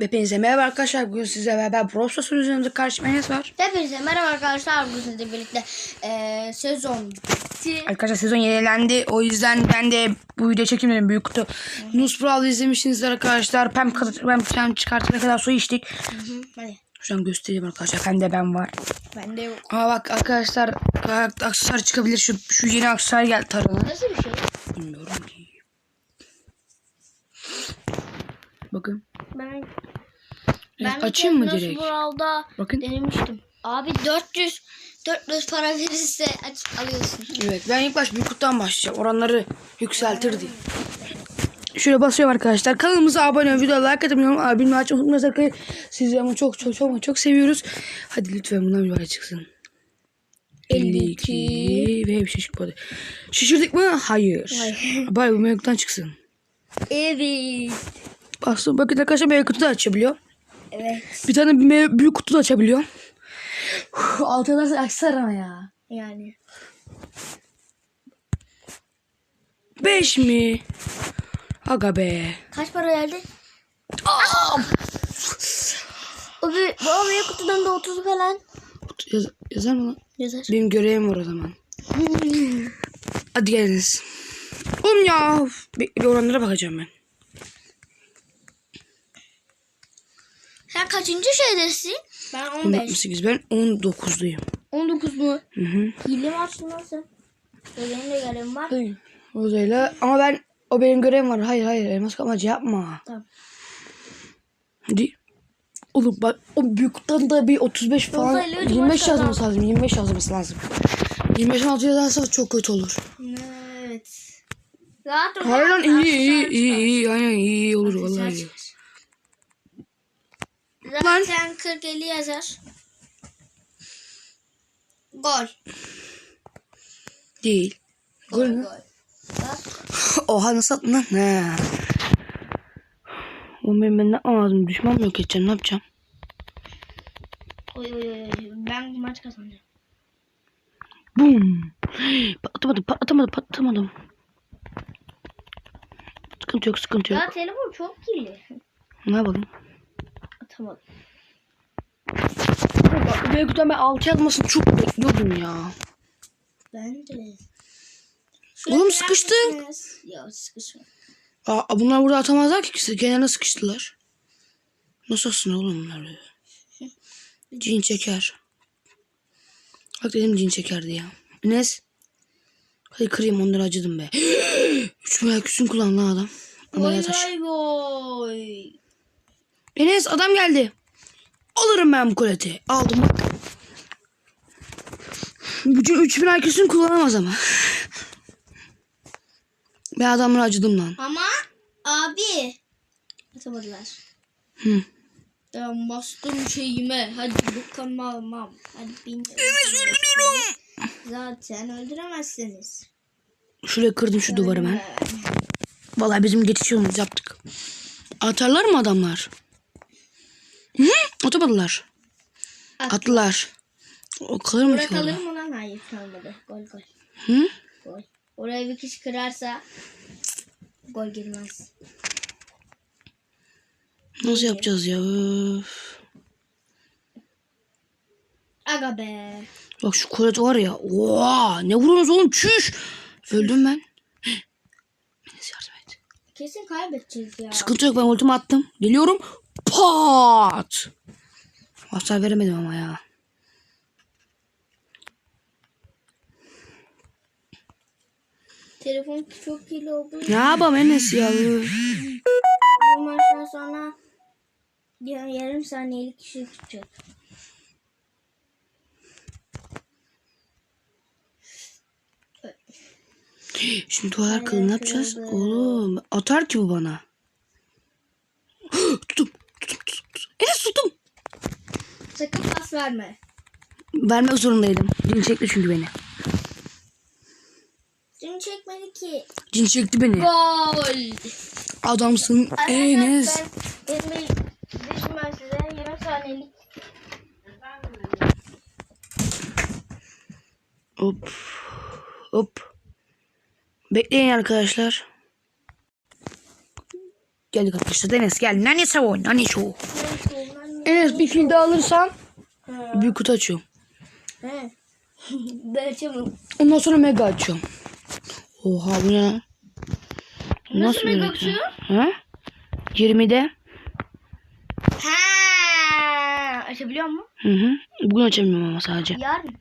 Hepinize merhaba arkadaşlar. Bugün sizle beraber Brawl Stars'ın üzerinde karşıma Enes var. Hepinize merhaba arkadaşlar. Bugün sizlerle birlikte eee sezon bitti. Arkadaşlar sezon yenilendi. O yüzden ben de bu video çekim dedim. Büyük kutu. Nus Brawl izlemişsinizdir arkadaşlar. Pem, pem, pem çıkartana kadar su içtik. Hadi. Şu an göstereyim arkadaşlar. Pem'de ben var. Ben de yok. Ama bak arkadaşlar aksesuar çıkabilir. Şu, şu yeni aksesuar geldi tarana. Nasıl bir şey? Bilmiyorum ki. Bakın. Ben Evet, bir açayım mı direkt? Bural'da Bakın. denemiştim. Abi 400 400 para verirse aç alıyorsun. Evet ben ilk baş büyük kutudan başlayacağım. Oranları yükseltir diye. Şöyle basıyorum arkadaşlar. Kanalımıza abone olun. Videoya like unutmayın. Abimi açmayı unutmayın. arkadaşlar. Sizi ama çok çok çok çok seviyoruz. Hadi lütfen bundan bir para çıksın. 52 ve bir şey çıkmadı. Şişirdik mi? Hayır. Hayır. Bari bu çıksın. Evet. Bastım. Bakın arkadaşlar meyve kutu da açabiliyor. Evet. Bir tane meyve, büyük kutu da açabiliyor. Altı nasıl aksar ama ya. Yani. 5 mi? Aga be. Kaç para geldi? O bir, bu oraya kutudan da 30 falan Yaz, yazar mı lan? yazar. Benim görevim var o zaman. Hadi geliniz. Oğlum ya. Bir, bir oranlara bakacağım ben. Sen kaçıncı şeydesin? Ben 15. 68 ben 19'luyum. 19 mu? Hı hı. Hile mi açtın nasıl? Benim de görevim var. Hayır. Ozayla ama ben o benim görevim var. Hayır hayır elmas kapmacı yapma. Tamam. Hadi. Oğlum bak o büyükten de bir 35 falan üç 25 maçta yazması lazım. 25 yazması lazım. 25 altı yazarsa çok kötü olur. Evet. Ol. Hayır lan iyi iyi iyi iyi aynen iyi, iyi olur Aksesuar vallahi. iyi. çıkar. Zaten 40-50 yazar. Gol. Değil. Gol mü? Bak. Oha nasıl attın lan? He. Oğlum benim ben ne lazım? Düşman mı yok edeceğim? Ne yapacağım? Oy oy oy. Ben bu maç kazanacağım. Bum. Patlatamadım, patlatamadım, patlatamadım. Sıkıntı yok, sıkıntı yok. Ya telefon çok kirli. Ne yapalım? Atamadım. Bak, Büyük ben 6 yazmasını çok bekliyordum ya. Ben de. Oğlum sıkıştık. Ya sıkışma. Aa, bunlar burada atamazlar ki. Kenarına sıkıştılar. Nasıl aslında oğlum bunlar böyle? Cin çeker. Bak dedim cin çekerdi ya. Enes. Hadi kırayım onları acıdım be. Üç merak üstün kullandı lan adam. Vay Ameliyat taşı. vay vay. Enes adam geldi. Alırım ben bu koleti. Aldım bak. Bütün 3000 IQ'sunu kullanamaz ama. Ben adamlara acıdım lan. Ama abi. Atamadılar. Hı. Ben bastım şeyime. Hadi dokunmam. Hadi bin. Zaten öldüremezsiniz. Şuraya kırdım şu duvarı ben. Vallahi bizim geçiş yolumuzu yaptık. Atarlar mı adamlar? Atamadılar. At. Attılar. O kalır mı Oraya ki orada? mı lan? Hayır kalmadı. Gol gol. Hı? Gol. Oraya bir kişi kırarsa gol girmez. Nasıl yapacağız ya? Öf. Aga be. Bak şu kolet var ya. Oha! Ne vuruyorsunuz oğlum? Çüş! Öldüm ben. Enes yardım et. Kesin kaybedeceğiz ya. Sıkıntı yok ben ultimi attım. Geliyorum. Pat! Hasar veremedim ama ya. Telefon çok kirli oldu. Ne yapalım Enes ya? Bu maçtan sonra ya- yarım saniyelik kişi tutacak. Şimdi duvar kılın ne yapacağız? Oğlum atar ki bu bana. tuttum. Tuttum tuttum. tuttum. Enes tuttum. Sakın pas verme. Vermek zorundaydım. Cin çekti çünkü beni. Seni çekmedi ki. Cin çekti beni. Gol. Adamsın Enes. Ben, benim ben size yarım saniyelik Hop. Hop. Bekleyin arkadaşlar. Geldik arkadaşlar. Enes gel. Nane savun. Nane show. Enes bir daha alırsan Ha. büyük kutu açıyorum. He. ben açamam. Ondan sonra mega açıyorum. Oha bu ne? Nasıl bir mega reklam? açıyor? Ha? 20'de. Ha, açabiliyor mu? Hı hı. Bugün açamıyorum ama sadece. Yarın.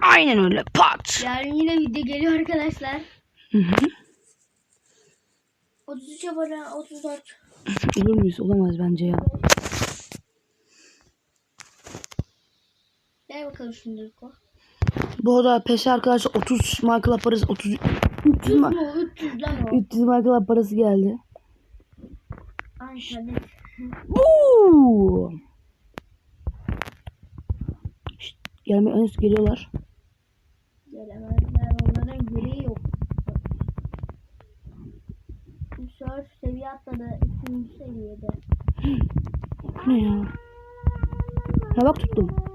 Aynen öyle. Pat. Yarın yine video geliyor arkadaşlar. Hı hı. 33 abone, 34. Olur muyuz? Olamaz bence ya. Gel bakalım şimdi o. Bu arada PS arkadaşlar 30 markalar parası 30 300 ma- mu? 300 lan o. 300 markalar parası geldi. Ay internet. Buu. Şşt, Gelme henüz geliyorlar. Gelemezler onların gereği yok. Surf seviye atladı. Üçüncü seviyede. Bu ne ya? Ha bak tuttum.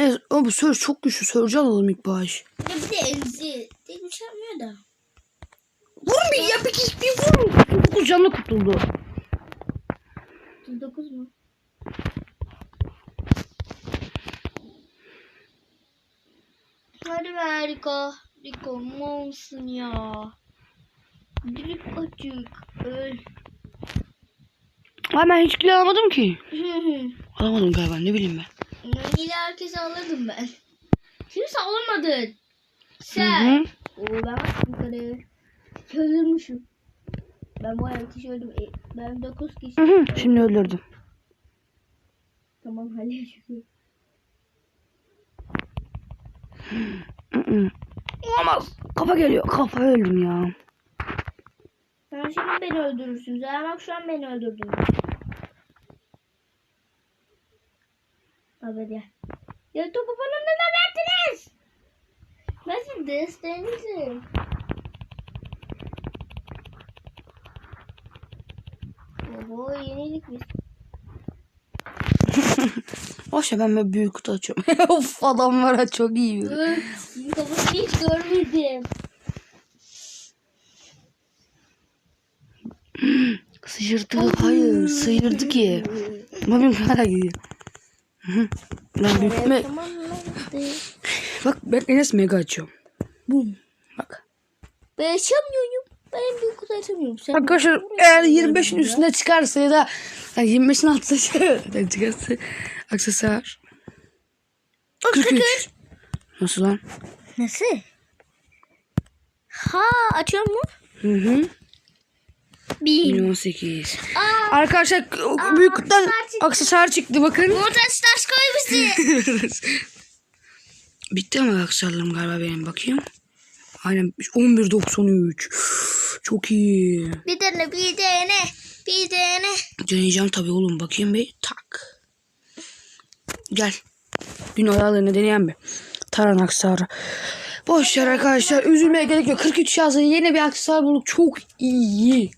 Evet ama bu sör çok güçlü. Sörcü alalım ilk baş. Ya bir de emzi. Tek bir şey yapmıyor da. Vurun bir ya bir kişi bir vurun. 9 canlı kurtuldu. 39 mu? Hadi be Riko. Riko malsın ya. Direkt açık. Öl. Ama ben hiç kill alamadım ki. Alamadım galiba ne bileyim ben. Yine herkese alırdım ben. Kimse almadın. Hı Sen. bak yukarı. Öldürmüşüm. Ben bu arada kişi öldüm. E, Ben 9 kişi. Hı hı. Şimdi öldürdüm. Tamam hadi şükür. Olamaz. Kafa geliyor. Kafa öldüm ya. Sen şimdi beni öldürürsün. Zaten bak şu an beni öldürdün. Topu bana neden verdiniz? Nasıl desteğinizim? Oho yenilik biz. Boş ver ben böyle büyük kutu açıyorum. of adamlar ha çok iyi. Sizin kafasını hiç görmedim. Sıçırdı. Hayır sıyırdı ki. Ama benim hala gidiyor. Hı hı. Ben büyük me- Tamam mı? Bak ben Enes mega açıyorum. Bum. Bak. Ben açamıyorum. Ben büyük kutu açamıyorum. Sen Arkadaşlar eğer 25'in üstüne çıkarsa ya da yani 25'in altına çıkarsa, çıkarsa aksesuar. 43. Nasıl lan? Nasıl? Ha açıyor mu? Hı hı. Bir. 18. Aa, Arkadaşlar büyük kutudan aksesuar çıktı. aksesuar çıktı bakın. Mortaç taş koy bizi. Bitti ama aksesuarlarım galiba benim bakayım. Aynen 11.93. Çok iyi. bir tane bir tane. Bir tane. Deneyeceğim tabii oğlum. Bakayım bir. Tak. Gel. Gün ayarlarını deneyen bir. Taran aksesuarı. Boş ver arkadaşlar. Üzülmeye gerek yok. 43 yazdı. Yeni bir aksesuar bulduk. Çok iyi.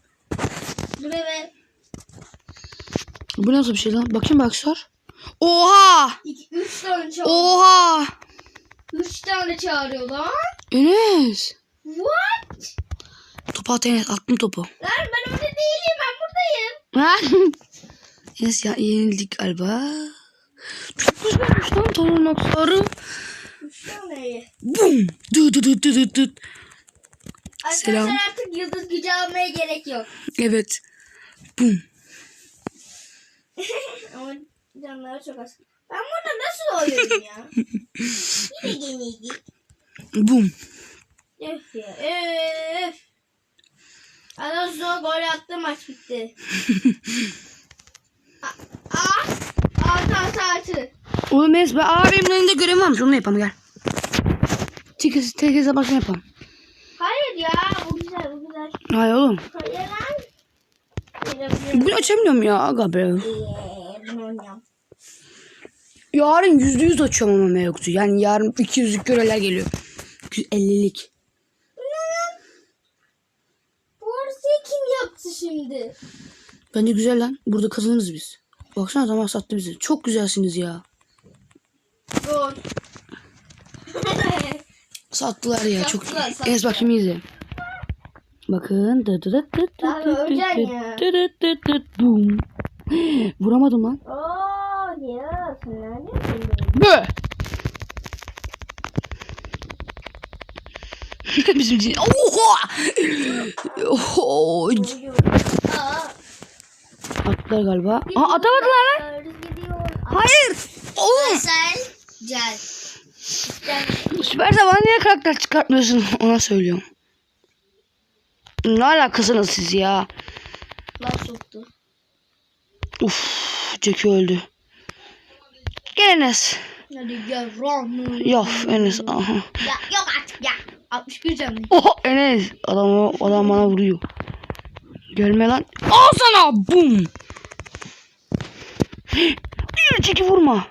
Dur be. Bu nasıl bir şey lan? Bakayım bir aksesuar. Oha! İki, üç tane çağırıyor. Oha! Üç tane çağırıyor lan. Enes. What? Topu at Enes. Attım topu. Lan ben orada değilim. Ben buradayım. Enes ya yenildik galiba. Çok güzelmiş lan Taran aksesuarı. Üç tane. Bum! Dı dı dı dı dı dı. Arkadaşlar Selam. artık yıldız gücü almaya gerek yok. Evet. Bum. Ama canları çok az. Ben burada nasıl oynuyorum ya? Yine yenildik. Bum. Öf ya öf. Alonso gol attı maç bitti. Aa, altı altı altı. Oğlum Enes ben aa benim önümde görev varmış. Onu yapalım gel. Tek tek bakın yapalım. Hayır ya bu güzel bu güzel. Hayır oğlum. Hayır lan. Bugün açamıyorum ya aga be. Bunu. Yarın yüzde yüz açıyorum ama mevkutu. Yani yarın 200'lük görevler geliyor. 250'lik. Bu arasayı kim yaptı şimdi? Bence güzel lan. Burada kazanırız biz. Baksana zaman sattı bizi. Çok güzelsiniz ya. Sattılar ya. çok Sattılar, Enes bak şimdi izle. Bakın. Dı dı dı dı dı dı dı dı Bum. Vuramadım lan. Oo ya sen neredesin? Bö. Bizim cin. Oha! Oho! Attılar galiba. Aa atamadılar lan. Hayır. Oğlum. Sen gel. Süperse bana niye karakter çıkartmıyorsun? Ona söylüyorum. Ne alakasınız siz ya? Laf soktu. Uf, Jackie öldü. Gel Enes. Hadi gel Rahman. Yok Enes. Aha. Ya yok artık ya. 61 canlı. Oha Enes. Adam, adam bana vuruyor. Gelme lan. Al sana. Bum. Yürü Jackie vurma.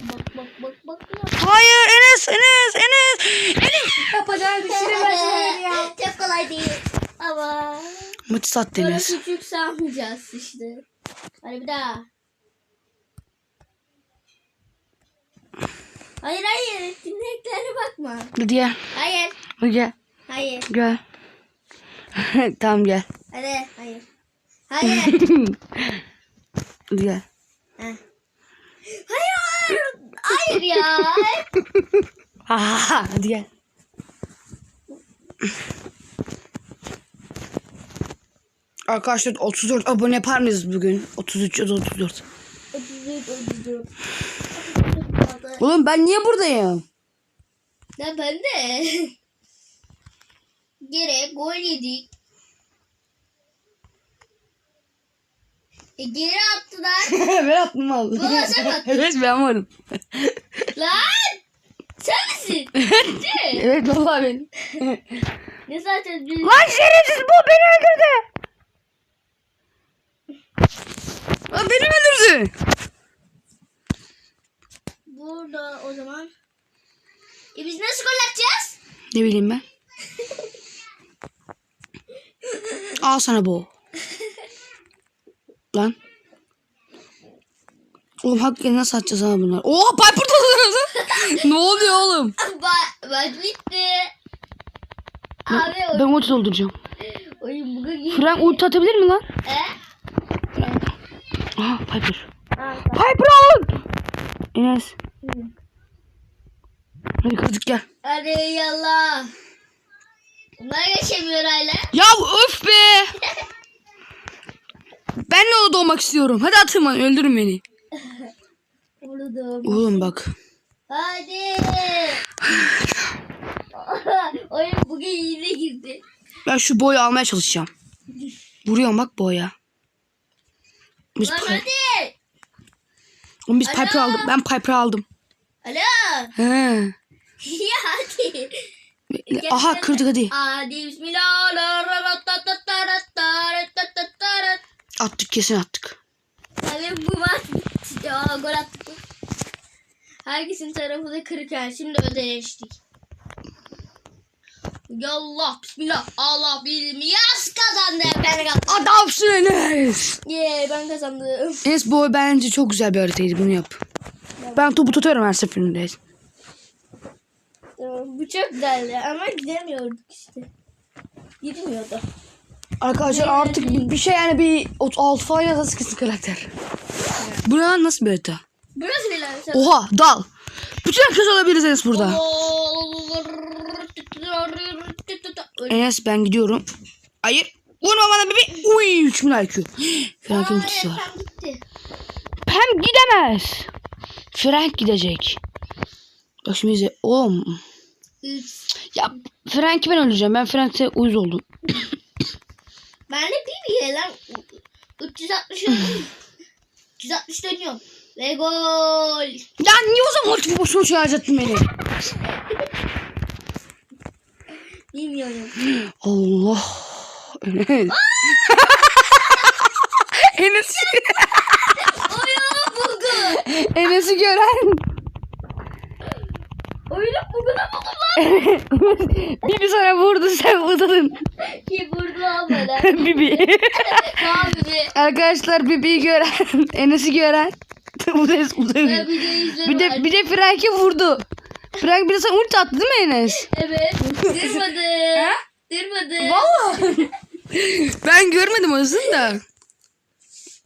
Bak bak bak bak. Hayır Enes Enes Enes. Enes. Yapacağım bir şey ya. Çok kolay değil. Ama. Maçı sat Böyle Enes. küçük sanmayacağız işte. Hadi bir daha. Hayır hayır. Dinleklerine bakma. Gel. Hayır. Gel. Hayır. Gel. tamam gel. Hadi. Hayır. Hayır. Gel. Heh. hayır. Hayır ya. Aha, hadi gel. Arkadaşlar 34 abone yapar mıyız bugün? 33 ya da 34. 34 34. Oğlum ben niye buradayım? Ya ben de. Gere gol yedik. E geri attılar. ben attım abi. Valla sen attın. evet ben varım. Lan! Sen misin? Ciddi. evet vallahi benim. ne zaten biz... Lan şerefsiz bu beni öldürdü. Lan beni öldürdü. Burada o zaman. E biz nasıl gol atacağız? Ne bileyim ben. Al sana bu. Lan. Oğlum hakikaten nasıl atacağız ha bunlar? Oha Piper Ne oluyor oğlum? Bak, bak bitti. Abi Ben ulti dolduracağım. oyun bugün. Frank ulti atabilir mi lan? E? Aha Piper. Ha, Piper alın. Enes. Hadi kırdık gel. Hadi yallah. Bunlar geçemiyor hala. Ya öf be. Ben de orada olmak istiyorum. Hadi atın bana öldürün beni. Oğlum bak. Hadi. oyun bugün yine girdi. Ben şu boyu almaya çalışacağım. Vuruyorum bak boya. Biz, Lan hadi. Oğlum biz Alo. Piper aldım. Ben Piper aldım. Alo. He. ya hadi. Aha kırdık hadi. Hadi bismillah. Attık kesin attık. Tabii bu bitti. Aa, gol attık. Herkesin tarafı da kırık yani. Şimdi ödeştik. Yallah bismillah. Allah bilir Yaz kazandı. Ben kazandım. Adamsın Enes. Yeah, ben kazandım. Enes boy bence çok güzel bir haritaydı bunu yap. Ben topu tutuyorum her seferinde. Bu çok güzeldi ama gidemiyorduk işte. Gidemiyordu. Arkadaşlar artık bir, bir şey yani bir 36 falan yazası kesin karakter. Bu ne lan nasıl bir harita? Burası bile mesela. Oha dal. Bütün herkes alabiliriz Enes burada. Enes ben gidiyorum. Hayır. Vurma bana bebi. Uy 3000 IQ. Frank'in ultisi var. Pem gidemez. Frank gidecek. Bak şimdi izle. Oğlum. Ya Frank'i ben öldüreceğim. Ben Frank'te uyuz oldum. Ben de bir lan 360 dönüyorum. 360 dönüyorum. Ve gol. Ya niye o zaman ulti boşuna şarj ettin beni? Bilmiyorum. Allah. Enes. Enes. Oyunu buldu. Enes'i gören. Oyunu bugüne buldum lan. Bibi sana vurdu sen uzadın. Ki vurdu lan böyle. Bibi. Tamam de. Arkadaşlar Bibi'yi gören. Enes'i gören. Bu da Ben uzadın. bir de Bir de, Frank'i vurdu. Frank bir de sana ulti attı değil mi Enes? Evet. Kırmadı. Durmadı. Vallahi. ben görmedim aslında.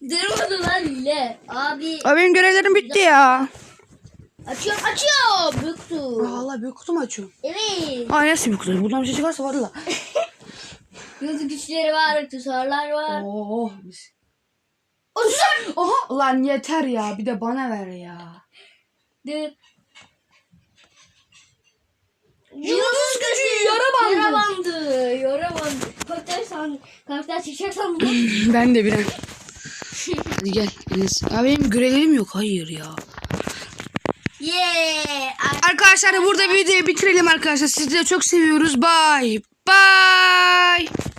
Durmadı lan hile. Abi Abi benim görevlerim bitti ya. Açıyorum açıyorum. Büktü. Allah büyük kutu mu açıyorum? Evet. Aa nasıl büyük kutu? Buradan bir şey çıkarsa var la. Gözü güçleri var, aksesuarlar var. Oh. Uzun. Oha lan yeter ya. Bir de bana ver ya. Dıt. Yıldız gücü yara Yara bandı. bandı. Yara bandı. Karakter san, karakter çiçek sandım. Ben de birer. Hadi gel. Abi benim görevlerim yok. Hayır ya. Yeah. Arkadaşlar burada videoyu bitirelim arkadaşlar. De çok seviyoruz. Bye. Bye.